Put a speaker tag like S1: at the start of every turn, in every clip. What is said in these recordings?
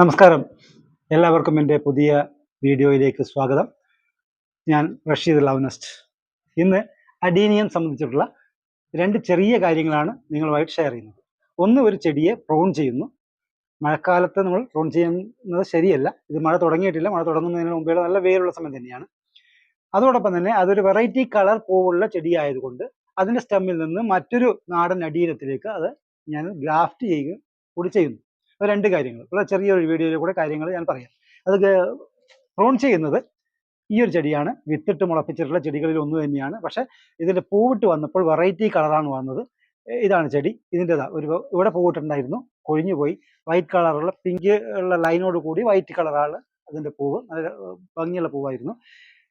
S1: നമസ്കാരം. എല്ലാവർക്കും എന്റെ പുതിയ വീഡിയോയിലേക്ക് സ്വാഗതം. ഞാൻ റഷീദ് ലവനസ്റ്റ്. ഇന്ന് അഡീനിയം സംബന്ധിച്ചിട്ടുള്ള രണ്ട് ചെറിയ കാര്യങ്ങളാണ് നിങ്ങളുമായിട്ട് ഷെയർ ചെയ്യുന്നത്. ഒന്ന് ഒരു ചെടിയെ പ്രോൺ ചെയ്യുന്നു. മഴക്കാലത്ത് നമ്മൾ പ്രോൺ ചെയ്യുന്നത് ശരിയല്ല. ഇത് മഴ തുടങ്ങിയിട്ടില്ല. മഴ തുടങ്ങുന്നതിന് മുമ്പേ നല്ല വേരുള്ള സമയം തന്നെയാണ്. അതോടൊപ്പം തന്നെ അതൊരു വെറൈറ്റി കളർ പൂവുള്ള ചെടിയായതുകൊണ്ട് അതിന്റെ സ്റ്റെമ്മിൽ നിന്ന് മറ്റൊരു നാടൻ അടീനത്തിലേക്ക് അത് ഞാൻ ഗ്രാഫ്റ്റ് ചെയ്യുകയും കൂടി ചെയ്യുന്നു. രണ്ട് കാര്യങ്ങൾ. ഇവിടെ ചെറിയൊരു വീഡിയോയിൽ കൂടെ കാര്യങ്ങൾ ഞാൻ പറയാം. അത് പ്രോൺ ചെയ്യുന്നത് ഈ ഒരു ചെടിയാണ്. വിത്തിട്ട് മുളപ്പിച്ചിട്ടുള്ള ചെടികളിൽ ഒന്ന് തന്നെയാണ്. പക്ഷേ ഇതിന്റെ പൂവിട്ട് വന്നപ്പോൾ വെറൈറ്റി കളറാണ് വന്നത്. ഇതാണ് ചെടി. ഇതിന്റെതാ. ഒരു ഇവിടെ പൂവിട്ടുണ്ടായിരുന്നു. കൊഴിഞ്ഞു പോയി. വൈറ്റ് കളറുള്ള പിങ്ക് ഉള്ള ലൈനോട് കൂടി വൈറ്റ് കളറാണ് അതിന്റെ പൂവ്. നല്ല ഭംഗിയുള്ള പൂവായിരുന്നു.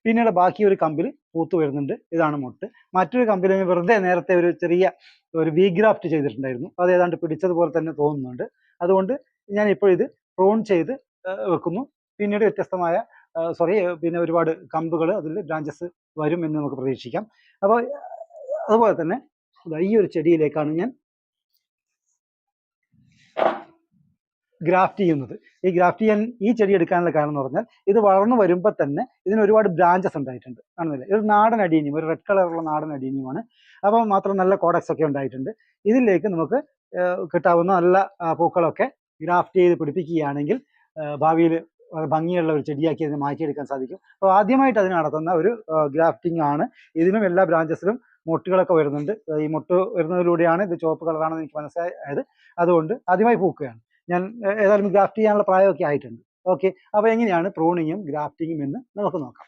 S1: പിന്നീട് ബാക്കി ഒരു കമ്പിൽ പൂത്തു വരുന്നുണ്ട്. ഇതാണ് മൊട്ട്. മറ്റൊരു കമ്പിൽ വെറുതെ നേരത്തെ ഒരു ചെറിയ ഒരു വി ഗ്രാഫ്റ്റ് ചെയ്തിട്ടുണ്ടായിരുന്നു. അത് ഏതാണ്ട് പിടിച്ചതുപോലെ തന്നെ തോന്നുന്നുണ്ട്. അതുകൊണ്ട് ഞാൻ ഇപ്പോൾ ഇത് പ്രോൺ ചെയ്ത് വെക്കുന്നു. പിന്നീട് വ്യത്യസ്തമായ സോറി പിന്നെ ഒരുപാട് കമ്പുകൾ അതിൽ ബ്രാഞ്ചസ് വരും എന്ന് നമുക്ക് പ്രതീക്ഷിക്കാം. അപ്പോൾ അതുപോലെ തന്നെ ഈ ഒരു ചെടിയിലേക്കാണ് ഞാൻ ഗ്രാഫ്റ്റ് ചെയ്യുന്നത്. ഈ ഗ്രാഫ്റ്റ് ചെയ്യാൻ ഈ ചെടി എടുക്കാനുള്ള കാരണം എന്ന് പറഞ്ഞാൽ ഇത് വളർന്നു വരുമ്പോൾ തന്നെ ഇതിന് ഒരുപാട് ബ്രാഞ്ചസ് ഉണ്ടായിട്ടുണ്ട്. കാണുന്നില്ല? ഒരു നാടൻ അടീനിയം ഒരു റെഡ് കളറുള്ള നാടൻ അടീനിയമാണ്. അപ്പോൾ മാത്രം നല്ല കോഡക്സ് ഒക്കെ ഉണ്ടായിട്ടുണ്ട്. ഇതിലേക്ക് നമുക്ക് കിട്ടാവുന്ന നല്ല പൂക്കളൊക്കെ ഗ്രാഫ്റ്റ് ചെയ്ത് പിടിപ്പിക്കുകയാണെങ്കിൽ ഭാവിയിൽ ഭംഗിയുള്ള ഒരു ചെടിയാക്കി അതിനെ മാറ്റിയെടുക്കാൻ സാധിക്കും. അപ്പോൾ ആദ്യമായിട്ട് അതിന് നടത്തുന്ന ഒരു ഗ്രാഫ്റ്റിംഗ് ആണ്. ഇതിനും എല്ലാ ബ്രാഞ്ചസിലും മുട്ടുകളൊക്കെ വരുന്നുണ്ട്. ഈ മുട്ട് വരുന്നതിലൂടെയാണ് ഇത് ചുവപ്പ് കളറാണെന്ന് എനിക്ക് മനസ്സിലായത്. അതുകൊണ്ട് ആദ്യമായി പൂക്കുകയാണ്. ഞാൻ ഏതായാലും ഗ്രാഫ്റ്റ് ചെയ്യാനുള്ള പ്രായമൊക്കെ ആയിട്ടുണ്ട്. ഓക്കെ. അപ്പോൾ എങ്ങനെയാണ് പ്രൂണിങ്ങും ഗ്രാഫ്റ്റിങ്ങും എന്ന് നമുക്ക് നോക്കാം.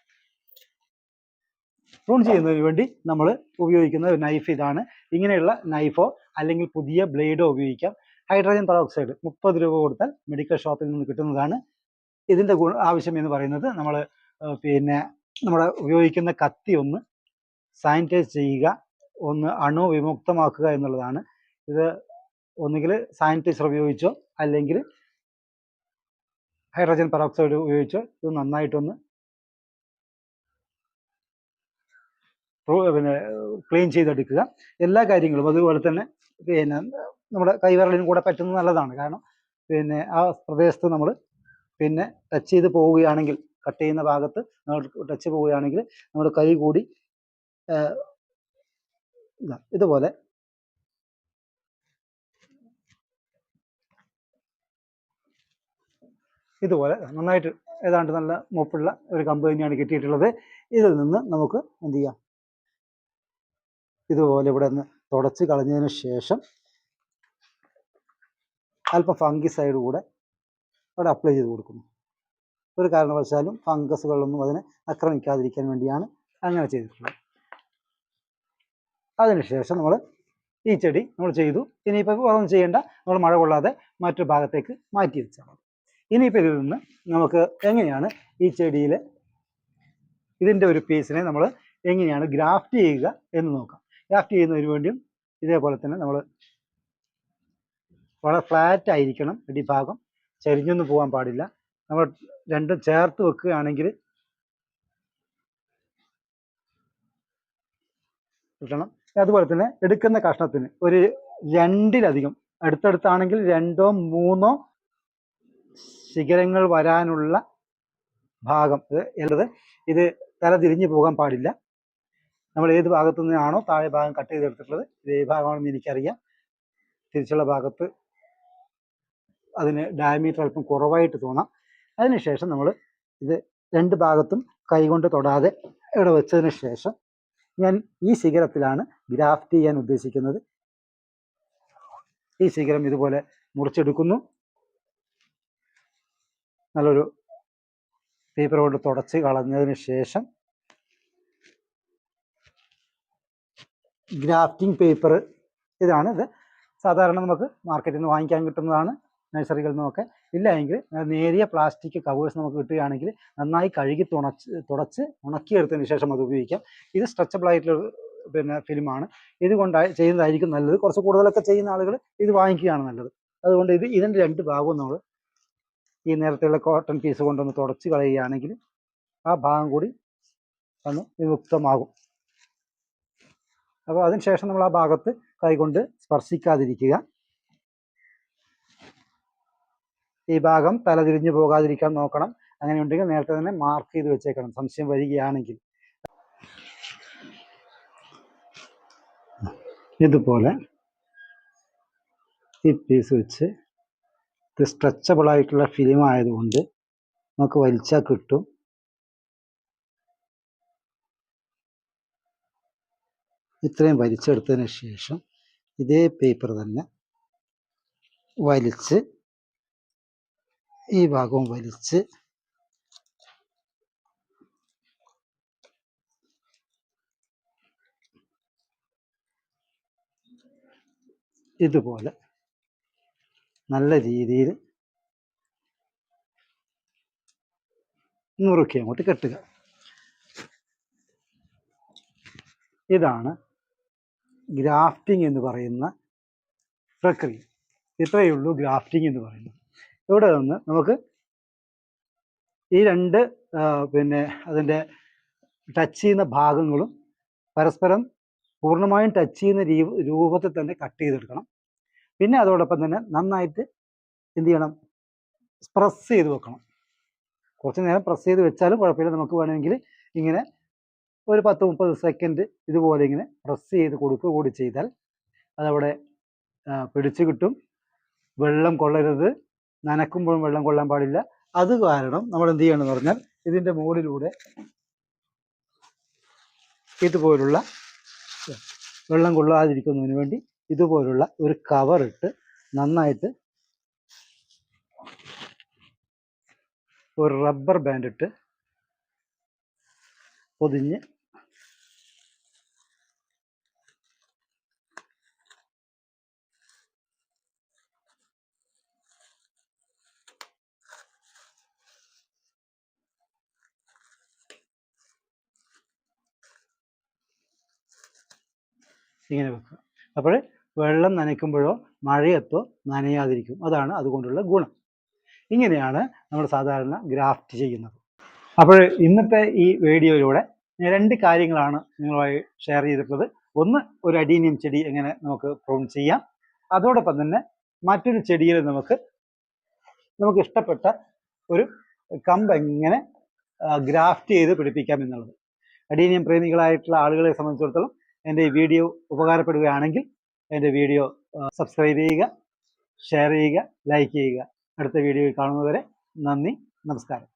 S1: പ്രൂൺ ചെയ്യുന്നതിന് വേണ്ടി നമ്മൾ ഉപയോഗിക്കുന്ന ഒരു നൈഫ് ഇതാണ്. ഇങ്ങനെയുള്ള നൈഫോ അല്ലെങ്കിൽ പുതിയ ബ്ലേഡോ ഉപയോഗിക്കാം. ഹൈഡ്രജൻ പെറോക്സൈഡ് മുപ്പത് രൂപ കൊടുത്താൽ മെഡിക്കൽ ഷോപ്പിൽ നിന്ന് കിട്ടുന്നതാണ്. ഇതിന്റെ ഗുണ ആവശ്യം എന്ന് പറയുന്നത് നമ്മൾ പിന്നെ നമ്മുടെ ഉപയോഗിക്കുന്ന കത്തി ഒന്ന് സാനിറ്റൈസ് ചെയ്യുക ഒന്ന് അണുവിമുക്തമാക്കുക എന്നുള്ളതാണ്. ഇത് ഒന്നുകിൽ സാനിറ്റൈസർ ഉപയോഗിച്ചോ അല്ലെങ്കിൽ ഹൈഡ്രജൻ പെറോക്സൈഡ് ഉപയോഗിച്ചോ ഇത് നന്നായിട്ടൊന്ന് പിന്നെ ക്ലീൻ ചെയ്തെടുക്കുക. എല്ലാ കാര്യങ്ങളും അതുപോലെ തന്നെ പിന്നെ നമ്മുടെ കൈവിരലിനും കൂടെ പറ്റുന്നത് നല്ലതാണ്. കാരണം പിന്നെ ആ പ്രദേശത്ത് നമ്മൾ പിന്നെ ടച്ച് ചെയ്ത് പോവുകയാണെങ്കിൽ കട്ട് ചെയ്യുന്ന ഭാഗത്ത് നമ്മൾ ടച്ച് പോവുകയാണെങ്കിൽ നമ്മുടെ കൈ കൂടി ഇതാ ഇതുപോലെ ഇതുപോലെ നന്നായിട്ട് ഏതാണ്ട് നല്ല മൂപ്പുള്ള ഒരു കമ്പ് തന്നെയാണ് കിട്ടിയിട്ടുള്ളത്. ഇതിൽ നിന്ന് നമുക്ക് എന്ത് ചെയ്യാം? ഇതുപോലെ ഇവിടെ നിന്ന് തുടച്ച് കളഞ്ഞതിന് ശേഷം അല്പം ഫംഗിസൈഡ് കൂടെ അവിടെ അപ്ലൈ ചെയ്ത് കൊടുക്കുന്നു. ഒരു കാരണവശാലും ഫംഗസുകളൊന്നും അതിനെ ആക്രമിക്കാതിരിക്കാൻ വേണ്ടിയാണ് അങ്ങനെ ചെയ്തിട്ടുള്ളത്. അതിനുശേഷം നമ്മൾ ഈ ചെടി നമ്മൾ ചെയ്തു. ഇനിയിപ്പോൾ ഒന്നും ചെയ്യേണ്ട. നമ്മൾ മഴ കൊള്ളാതെ മറ്റൊരു ഭാഗത്തേക്ക് മാറ്റി വെച്ചാൽ മതി. ഇനിയിപ്പോൾ ഇതിൽ നിന്ന് നമുക്ക് എങ്ങനെയാണ് ഈ ചെടിയിൽ ഇതിന്റെ ഒരു പീസിനെ നമ്മൾ എങ്ങനെയാണ് ഗ്രാഫ്റ്റ് ചെയ്യുക എന്ന് നോക്കാം. ഗ്രാഫ്റ്റ് ചെയ്യുന്നതിന് വേണ്ടിയും ഇതേപോലെ തന്നെ നമ്മൾ വളരെ ഫ്ലാറ്റ് ആയിരിക്കണം അടിഭാഗം ചരിഞ്ഞൊന്നും പോകാൻ പാടില്ല. നമ്മൾ രണ്ടും ചേർത്ത് വെക്കുകയാണെങ്കിൽ കിട്ടണം. അതുപോലെ തന്നെ എടുക്കുന്ന കഷ്ണത്തിന് ഒരു രണ്ടിലധികം അടുത്തടുത്താണെങ്കിൽ രണ്ടോ മൂന്നോ ശിഖരങ്ങൾ വരാനുള്ള ഭാഗം ഉള്ളത് ഇത് തല തിരിഞ്ഞു പോകാൻ പാടില്ല. നമ്മൾ ഏത് ഭാഗത്തു നിന്നാണോ താഴെ ഭാഗം കട്ട് ചെയ്തെടുത്തിട്ടുള്ളത് ഇത് ഏത് ഭാഗമാണെന്ന് എനിക്കറിയാം. തിരിച്ചുള്ള ഭാഗത്ത് അതിന് ഡയമീറ്റർ അല്പം കുറവായിട്ട് തോന്നാം. അതിനുശേഷം നമ്മൾ ഇത് രണ്ട് ഭാഗത്തും കൈകൊണ്ട് തൊടാതെ ഇവിടെ വെച്ചതിന് ശേഷം ഞാൻ ഈ ശിഖരത്തിലാണ് ഗ്രാഫ്റ്റ് ചെയ്യാൻ ഉദ്ദേശിക്കുന്നത്. ഈ ശിഖരം ഇതുപോലെ മുറിച്ചെടുക്കുന്നു. നല്ലൊരു പേപ്പർ കൊണ്ട് തുടച്ച് കളഞ്ഞതിന് ശേഷം ഗ്രാഫ്റ്റിംഗ് പേപ്പർ ഇതാണ് ഇത്. സാധാരണ നമുക്ക് മാർക്കറ്റിൽ നിന്ന് വാങ്ങിക്കാൻ കിട്ടുന്നതാണ് നഴ്സറികളിൽ നിന്നൊക്കെ. ഇല്ല എങ്കിൽ നേരിയ പ്ലാസ്റ്റിക് കവേഴ്സ് നമുക്ക് കിട്ടുകയാണെങ്കിൽ നന്നായി കഴുകി തുണച്ച് തുടച്ച് ഉണക്കിയെടുത്തതിന് ശേഷം അത് ഉപയോഗിക്കാം. ഇത് സ്ട്രെച്ചബിൾ ആയിട്ടുള്ള പിന്നെ ഫിലിമാണ് ഇതുകൊണ്ട് ചെയ്യുന്നതായിരിക്കും നല്ലത്. കുറച്ച് കൂടുതലൊക്കെ ചെയ്യുന്ന ആളുകൾ ഇത് വാങ്ങിക്കുകയാണ് നല്ലത്. അതുകൊണ്ട് ഇത് ഇതിന്റെ രണ്ട് ഭാഗവും നമ്മൾ ഈ നേരത്തെയുള്ള കോട്ടൺ പീസ് കൊണ്ടൊന്ന് തുടച്ച് കളയുകയാണെങ്കിൽ ആ ഭാഗം കൂടി ഒന്ന് വിമുക്തമാകും. അപ്പോൾ അതിനുശേഷം നമ്മൾ ആ ഭാഗത്ത് കൈകൊണ്ട് സ്പർശിക്കാതിരിക്കുക. ഈ ഭാഗം തലതിരിഞ്ഞു പോകാതിരിക്കാൻ നോക്കണം. അങ്ങനെ ഉണ്ടെങ്കിൽ നേരത്തെ തന്നെ മാർക്ക് ചെയ്ത് വെച്ചേക്കണം. സംശയം വരികയാണെങ്കിൽ. ഇതുപോലെ ഈ പീസ് വെച്ച് ഇത് സ്ട്രെച്ചബിൾ ആയിട്ടുള്ള ഫിലിം ആയതുകൊണ്ട് നമുക്ക് വലിച്ചാൽ കിട്ടും. ഇത്രയും വലിച്ചെടുത്തതിന് ശേഷം ഇതേ പേപ്പർ തന്നെ വലിച്ച് ഈ ഭാഗവും വലിച്ച് ഇതുപോലെ നല്ല രീതിയിൽ നുറുക്കി അങ്ങോട്ട് കെട്ടുക. ഇതാണ് ഗ്രാഫ്റ്റിംഗ് എന്ന് പറയുന്ന പ്രക്രിയ. ഇത്രയേ ഉള്ളൂ ഗ്രാഫ്റ്റിംഗ് എന്ന് പറയുന്നത്. ഇവിടെ നിന്ന് നമുക്ക് ഈ രണ്ട് പിന്നെ അതിന്റെ ടച്ച് ചെയ്യുന്ന ഭാഗങ്ങളും പരസ്പരം പൂർണമായും ടച്ച് ചെയ്യുന്ന രൂപത്തിൽ തന്നെ കട്ട് ചെയ്തെടുക്കണം. പിന്നെ അതോടൊപ്പം തന്നെ നന്നായിട്ട് എന്ത് ചെയ്യണം? പ്രസ് ചെയ്ത് വെക്കണം. കുറച്ച് നേരം പ്രസ് ചെയ്ത് വെച്ചാലും കുഴപ്പമില്ല. നമുക്ക് വേണമെങ്കിൽ ഇങ്ങനെ ഒരു പത്ത് മുപ്പത് സെക്കൻഡ് ഇതുപോലെ ഇങ്ങനെ പ്രസ് ചെയ്ത് കൊടുക്കുക കൂടി ചെയ്താൽ അതവിടെ പിടിച്ചു കിട്ടും. വെള്ളം കൊള്ളരുത്. നനക്കുമ്പോഴും വെള്ളം കൊള്ളാൻ പാടില്ല. അത് കാരണം നമ്മൾ എന്ത് ചെയ്യണമെന്ന് പറഞ്ഞാൽ ഇതിന്റെ മുകളിലൂടെ ഇതുപോലുള്ള വെള്ളം കൊള്ളാതിരിക്കുന്നതിന് വേണ്ടി ഇതുപോലുള്ള ഒരു കവർ ഇട്ട് നന്നായിട്ട് ഒരു റബ്ബർ ബാൻഡ് ഇട്ട് പൊതിഞ്ഞ് ഇങ്ങനെ വെക്കുക. അപ്പോൾ വെള്ളം നനയ്ക്കുമ്പോഴോ മഴയത്തോ നനയാതിരിക്കും. അതാണ് അതുകൊണ്ടുള്ള ഗുണം. ഇങ്ങനെയാണ് നമ്മൾ സാധാരണ ഗ്രാഫ്റ്റ് ചെയ്യുന്നത്. അപ്പോൾ ഇന്നത്തെ ഈ വീഡിയോയിലൂടെ രണ്ട് കാര്യങ്ങളാണ് നിങ്ങളുമായി ഷെയർ ചെയ്തിട്ടുള്ളത്. ഒന്ന് ഒരു അഡീനിയം ചെടി എങ്ങനെ നമുക്ക് പ്രൂൺ ചെയ്യാം. അതോടൊപ്പം തന്നെ മറ്റൊരു ചെടിയിൽ നമുക്ക് നമുക്ക് ഇഷ്ടപ്പെട്ട ഒരു കമ്പ് എങ്ങനെ ഗ്രാഫ്റ്റ് ചെയ്ത് പിടിപ്പിക്കാം എന്നുള്ളത്. അഡീനിയം പ്രേമികളായിട്ടുള്ള ആളുകളെ സംബന്ധിച്ചിടത്തോളം എന്റെ ഈ വീഡിയോ ഉപകാരപ്പെടുകയാണെങ്കിൽ എന്റെ വീഡിയോ സബ്സ്ക്രൈബ് ചെയ്യുക ഷെയർ ചെയ്യുക ലൈക്ക് ചെയ്യുക. അടുത്ത വീഡിയോയിൽ കാണുന്നതുവരെ നന്ദി നമസ്കാരം.